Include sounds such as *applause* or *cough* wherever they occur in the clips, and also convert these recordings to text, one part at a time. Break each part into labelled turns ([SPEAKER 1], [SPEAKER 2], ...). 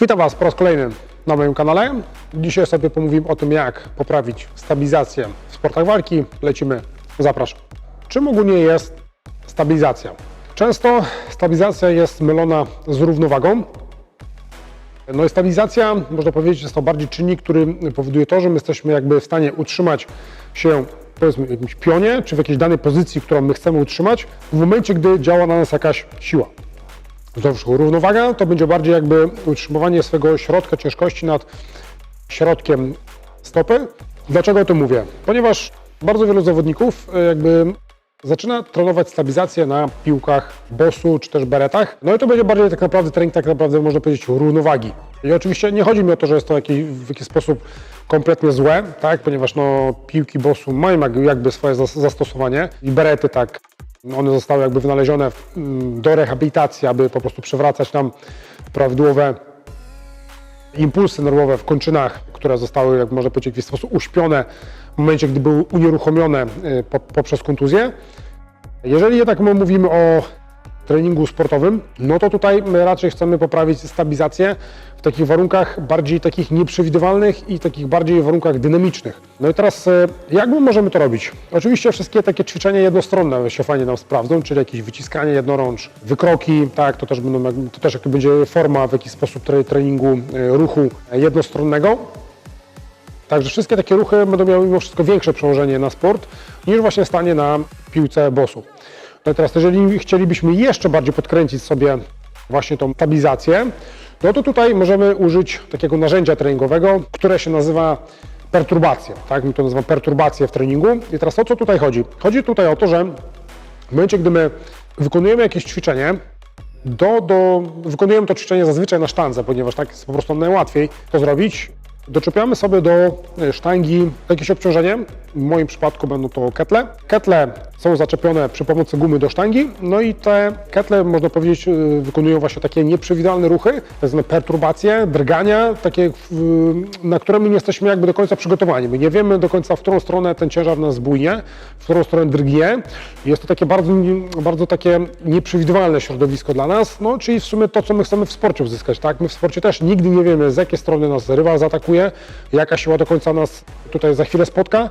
[SPEAKER 1] Witam Was po raz kolejny na moim kanale. Dzisiaj sobie pomówimy o tym, jak poprawić stabilizację w sportach walki. Lecimy, zapraszam. Czym ogólnie jest stabilizacja? Często stabilizacja jest mylona z równowagą. No i stabilizacja, można powiedzieć, jest to bardziej czynnik, który powoduje to, że my jesteśmy jakby w stanie utrzymać się powiedzmy w jakimś pionie, czy w jakiejś danej pozycji, którą my chcemy utrzymać, w momencie, gdy działa na nas jakaś siła. Znowuż równowaga to będzie bardziej jakby utrzymywanie swojego środka ciężkości nad środkiem stopy. Dlaczego o tym mówię? Ponieważ bardzo wielu zawodników y, jakby zaczyna trenować stabilizację na piłkach bosu czy też beretach. No i to będzie bardziej tak naprawdę trening tak naprawdę można powiedzieć równowagi. I oczywiście nie chodzi mi o to, że jest to jakiś, w jakiś sposób kompletnie złe, tak? ponieważ no, piłki bosu mają jak- jakby swoje zas- zastosowanie i berety tak one zostały jakby wynalezione mm, do rehabilitacji, aby po prostu przywracać nam prawidłowe impulsy nerwowe w kończynach, które zostały, jak można powiedzieć, w jakiś sposób uśpione w momencie, gdy były unieruchomione y, po, poprzez kontuzję. Jeżeli jednak my mówimy o treningu sportowym, no to tutaj my raczej chcemy poprawić stabilizację w takich warunkach bardziej takich nieprzewidywalnych i takich bardziej warunkach dynamicznych. No i teraz e, jak my możemy to robić? Oczywiście wszystkie takie ćwiczenia jednostronne się fajnie nam sprawdzą, czyli jakieś wyciskanie jednorącz, wykroki, tak, to też, będą, to też jak będzie forma w jakiś sposób tre- treningu e, ruchu jednostronnego. Także wszystkie takie ruchy będą miały mimo wszystko większe przełożenie na sport niż właśnie stanie na piłce bosu. No teraz, jeżeli chcielibyśmy jeszcze bardziej podkręcić sobie właśnie tą stabilizację, no to tutaj możemy użyć takiego narzędzia treningowego, które się nazywa perturbacja. Tak, my to nazywamy perturbację w treningu. I teraz o co tutaj chodzi? Chodzi tutaj o to, że w momencie, gdy my wykonujemy jakieś ćwiczenie, do, do, wykonujemy to ćwiczenie zazwyczaj na sztandze, ponieważ tak jest po prostu najłatwiej to zrobić. Doczepiamy sobie do e, sztangi jakieś obciążenie. W moim przypadku będą to ketle. Ketle są zaczepione przy pomocy gumy do sztangi, no i te ketle, można powiedzieć, e, wykonują właśnie takie nieprzewidywalne ruchy, tak zwane perturbacje, drgania, takie, na które my nie jesteśmy jakby do końca przygotowani. My nie wiemy do końca, w którą stronę ten ciężar nas bujnie, w którą stronę drgnie. Jest to takie bardzo, bardzo takie nieprzewidywalne środowisko dla nas, no czyli w sumie to, co my chcemy w sporcie uzyskać, tak? My w sporcie też nigdy nie wiemy, z jakiej strony nas rywal zaatakuje, jaka siła do końca nas tutaj za chwilę spotka.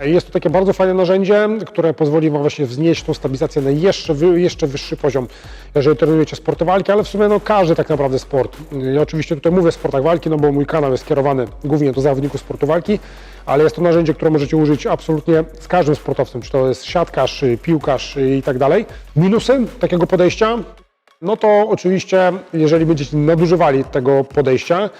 [SPEAKER 1] Jest to takie bardzo fajne narzędzie, które pozwoli Wam właśnie wznieść tą stabilizację na jeszcze, jeszcze wyższy poziom, jeżeli trenujecie sporty walki, ale w sumie no, każdy tak naprawdę sport. Ja oczywiście tutaj mówię o sportach walki, no bo mój kanał jest skierowany głównie do zawodników sportu walki, ale jest to narzędzie, które możecie użyć absolutnie z każdym sportowcem, czy to jest siatkarz, piłkarz i tak dalej. Minusy takiego podejścia no to oczywiście, jeżeli będziecie nadużywali tego podejścia,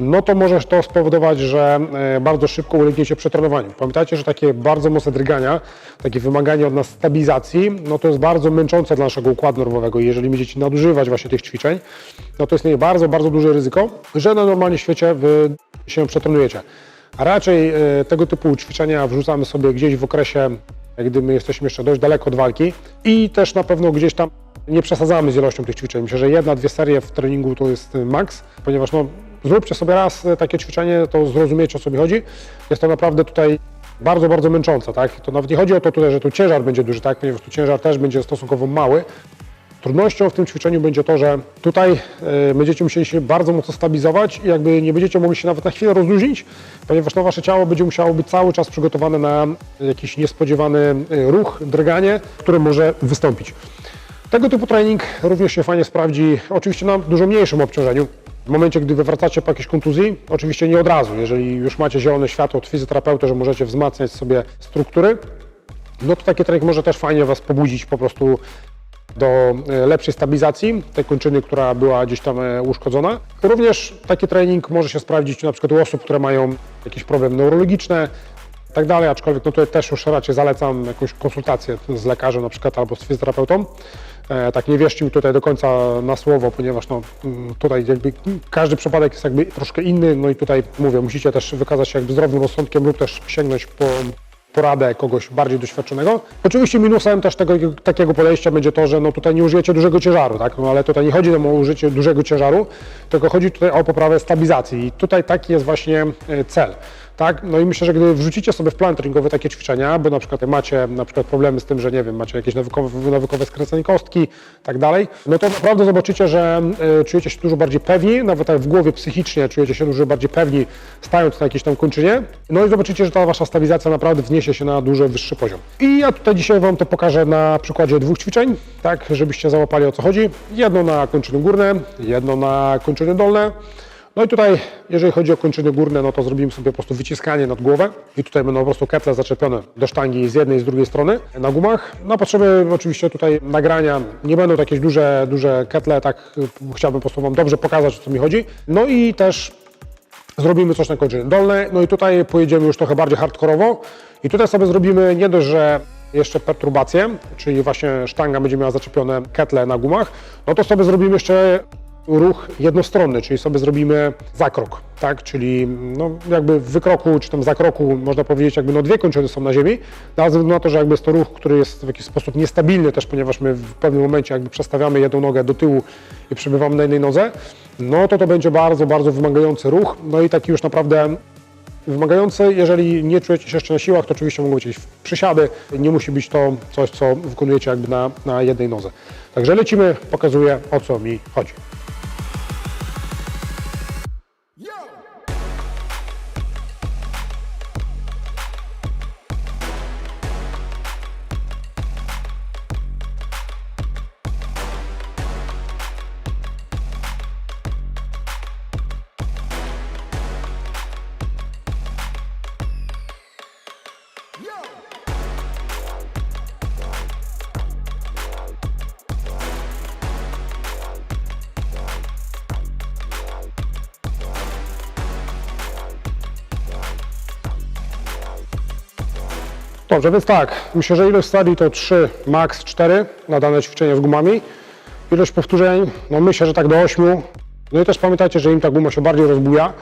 [SPEAKER 1] no to może to spowodować, że e, bardzo szybko ulegniecie przetrenowaniu. Pamiętajcie, że takie bardzo mocne drgania, takie wymaganie od nas stabilizacji, no to jest bardzo męczące dla naszego układu nerwowego. Jeżeli będziecie nadużywać właśnie tych ćwiczeń, no to istnieje bardzo, bardzo duże ryzyko, że na normalnie świecie wy się przetrenujecie. A raczej e, tego typu ćwiczenia wrzucamy sobie gdzieś w okresie, gdy my jesteśmy jeszcze dość daleko od walki i też na pewno gdzieś tam nie przesadzamy z ilością tych ćwiczeń. Myślę, że jedna, dwie serie w treningu to jest y, maks, ponieważ no, zróbcie sobie raz y, takie ćwiczenie, to zrozumiecie o co mi chodzi. Jest to naprawdę tutaj bardzo, bardzo męczące, tak? To nawet nie chodzi o to tutaj, że tu ciężar będzie duży, tak? Ponieważ tu ciężar też będzie stosunkowo mały. Trudnością w tym ćwiczeniu będzie to, że tutaj y, będziecie musieli się bardzo mocno stabilizować i jakby nie będziecie mogli się nawet na chwilę rozluźnić, ponieważ to wasze ciało będzie musiało być cały czas przygotowane na jakiś niespodziewany ruch, drganie, który może wystąpić. Tego typu trening również się fajnie sprawdzi, oczywiście na dużo mniejszym obciążeniu. W momencie, gdy wywracacie po jakiejś kontuzji, oczywiście nie od razu, jeżeli już macie zielone światło od fizjoterapeuty, że możecie wzmacniać sobie struktury, no to taki trening może też fajnie Was pobudzić po prostu do e, lepszej stabilizacji tej kończyny, która była gdzieś tam e, uszkodzona. Również taki trening może się sprawdzić na przykład u osób, które mają jakieś problemy neurologiczne, i tak dalej, aczkolwiek no tutaj też już raczej zalecam jakąś konsultację z lekarzem na przykład albo z fizjoterapeutą. E, tak nie wierzcie mi tutaj do końca na słowo, ponieważ no, mm, tutaj jakby każdy przypadek jest jakby troszkę inny, no i tutaj mówię, musicie też wykazać się jakby zdrowym rozsądkiem lub też sięgnąć po poradę kogoś bardziej doświadczonego. Oczywiście minusem też tego takiego podejścia będzie to, że no tutaj nie użyjecie dużego ciężaru, tak? no ale tutaj nie chodzi nam o użycie dużego ciężaru, tylko chodzi tutaj o poprawę stabilizacji i tutaj taki jest właśnie e, cel. Tak? No i myślę, że gdy wrzucicie sobie w plan treningowy takie ćwiczenia, bo na przykład macie na przykład problemy z tym, że nie wiem, macie jakieś nawykowe, nawykowe skręcenie kostki tak dalej, no to naprawdę zobaczycie, że y, czujecie się dużo bardziej pewni, nawet tak w głowie psychicznie czujecie się dużo bardziej pewni, stając na jakiejś tam kończynie. No i zobaczycie, że ta wasza stabilizacja naprawdę wzniesie się na dużo wyższy poziom. I ja tutaj dzisiaj wam to pokażę na przykładzie dwóch ćwiczeń, tak, żebyście załapali o co chodzi. Jedno na kończyny górne, jedno na kończyny dolne. No i tutaj, jeżeli chodzi o kończyny górne, no to zrobimy sobie po prostu wyciskanie nad głowę i tutaj będą po prostu ketle zaczepione do sztangi z jednej i z drugiej strony na gumach. Na potrzeby oczywiście tutaj nagrania nie będą to jakieś duże, duże ketle, tak y, chciałbym po prostu Wam dobrze pokazać, o co mi chodzi. No i też zrobimy coś na kończyny dolne, no i tutaj pojedziemy już trochę bardziej hardkorowo i tutaj sobie zrobimy nie dość, że jeszcze perturbację, czyli właśnie sztanga będzie miała zaczepione ketle na gumach, no to sobie zrobimy jeszcze ruch jednostronny, czyli sobie zrobimy zakrok, tak, czyli no jakby w wykroku, czy tam zakroku, można powiedzieć, jakby no dwie kończyny są na ziemi, no, ale ze względu na to, że jakby jest to ruch, który jest w jakiś sposób niestabilny też, ponieważ my w pewnym momencie jakby przestawiamy jedną nogę do tyłu i przebywamy na jednej nodze, no to to będzie bardzo, bardzo wymagający ruch, no i taki już naprawdę wymagający. Jeżeli nie czujecie się jeszcze na siłach, to oczywiście mogą być jakieś przysiady. Nie musi być to coś, co wykonujecie jakby na, na jednej nodze. Także lecimy, pokazuję o co mi chodzi. Dobrze, więc tak, myślę, że ilość stadii to 3, max 4 na dane ćwiczenie z gumami. Ilość powtórzeń, no myślę, że tak do 8. No i też pamiętajcie, że im ta guma się bardziej rozbuja,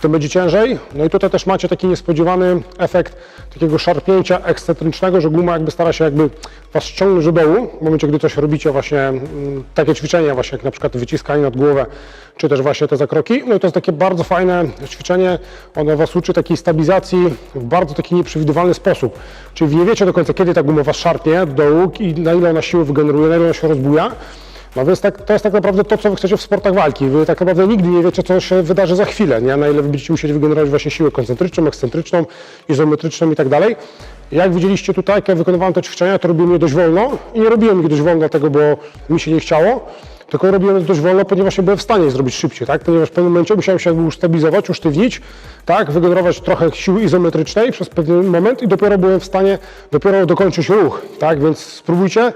[SPEAKER 1] tym będzie ciężej. No i tutaj też macie taki niespodziewany efekt takiego szarpnięcia ekscentrycznego, że guma jakby stara się jakby was ściągnąć do dołu, w momencie, gdy coś robicie właśnie mm, takie ćwiczenia właśnie jak na przykład wyciskanie nad głowę, czy też właśnie te zakroki. No i to jest takie bardzo fajne ćwiczenie, ono was uczy takiej stabilizacji w bardzo taki nieprzewidywalny sposób. Czyli nie wiecie do końca, kiedy ta guma was szarpnie do dołu i na ile ona siły wygeneruje, na ile ona się rozbuja. No tak, to jest tak naprawdę to, co wy chcecie w sportach walki. Wy tak naprawdę nigdy nie wiecie, co się wydarzy za chwilę, nie? na ile wy będziecie musieli wygenerować właśnie siłę koncentryczną, ekscentryczną, izometryczną i tak dalej. Jak widzieliście tutaj, jak ja wykonywałem te ćwiczenia, to robiłem je dość wolno i nie robiłem ich dość wolno dlatego, bo mi się nie chciało, tylko robiłem je dość wolno, ponieważ nie byłem w stanie zrobić szybciej, tak? Ponieważ w pewnym momencie musiałem się ustabilizować, usztywnić, tak? Wygenerować trochę siły izometrycznej przez pewien moment i dopiero byłem w stanie dopiero dokończyć ruch, tak? Więc spróbujcie.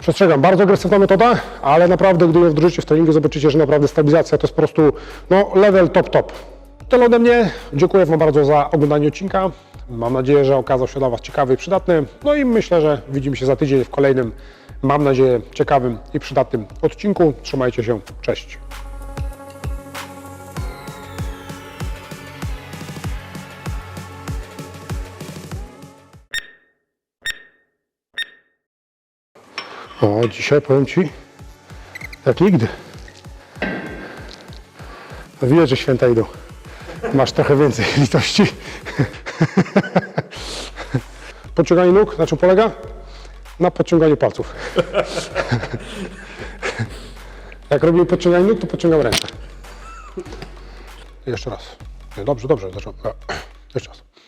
[SPEAKER 1] Przestrzegam, bardzo agresywna metoda, ale naprawdę, gdy ją wdrożycie w treningu, zobaczycie, że naprawdę stabilizacja to jest po prostu no, level top top. Tyle ode mnie. Dziękuję Wam bardzo za oglądanie odcinka. Mam nadzieję, że okazał się dla Was ciekawy i przydatny. No i myślę, że widzimy się za tydzień w kolejnym, mam nadzieję, ciekawym i przydatnym odcinku. Trzymajcie się. Cześć. O, dzisiaj powiem Ci, jak nigdy. No widać, że święta idą. Masz trochę więcej *laughs* litości. *laughs* Podciąganie nóg, na czym polega? Na podciąganiu palców. *laughs* Jak robimy podciąganie nóg, to podciągam rękę. Jeszcze raz. Dobrze, dobrze. Zacząłem. *clears throat* Jeszcze raz.